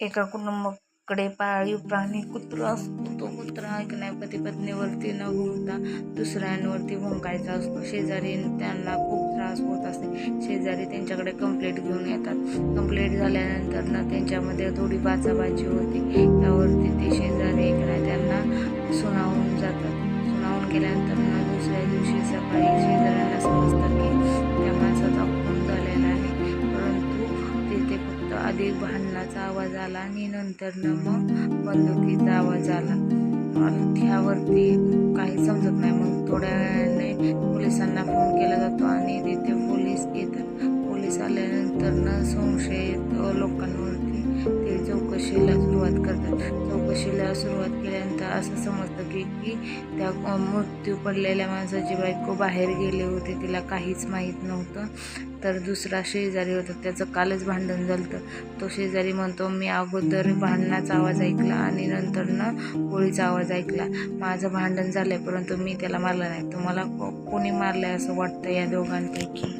एका कुटुंबाकडे पाळीव प्राणी कुत्रा असतो तो कुत्रा ऐकण्या पती पत्नीवरती न भुंकता दुसऱ्यांवरती भुंकायचा असतो. शेजारी त्यांना खूप त्रास होत असते. शेजारी त्यांच्याकडे कंप्लेंट घेऊन येतात. कंप्लेंट झाल्यानंतर ना त्यांच्यामध्ये थोडी बाचाबाची होते. त्यावरती ते शेजारी ऐकण्या त्यांना सुनावून जातात. सुनावून गेल्यानंतर आधी भांडणाचा आवाज आला आणि नंतर न मग बंदुकीचा आवाज आला. मला त्यावरती काही समजत नाही. मग थोड्या वेळाने पोलिसांना फोन केला जातो आणि तिथे पोलीस येतात. पोलीस आल्यानंतर न संशयित लोकांवरती ते चौकशीला चौकशीला सुरुवात केल्यानंतर असं समजतं की की त्या मृत्यू पडलेल्या माणसाची बायको बाहेर गेले होते तिला काहीच माहीत नव्हतं. तर दुसरा शेजारी होता त्याचं कालच भांडण झालं तो शेजारी म्हणतो मी अगोदर भांडणाचा आवाज ऐकला आणि नंतर ना गोळीचा आवाज ऐकला. माझं भांडण झालं परंतु मी त्याला मारलं नाही. तुम्हाला को कोणी मारलं असं वाटतं या दोघांपैकी?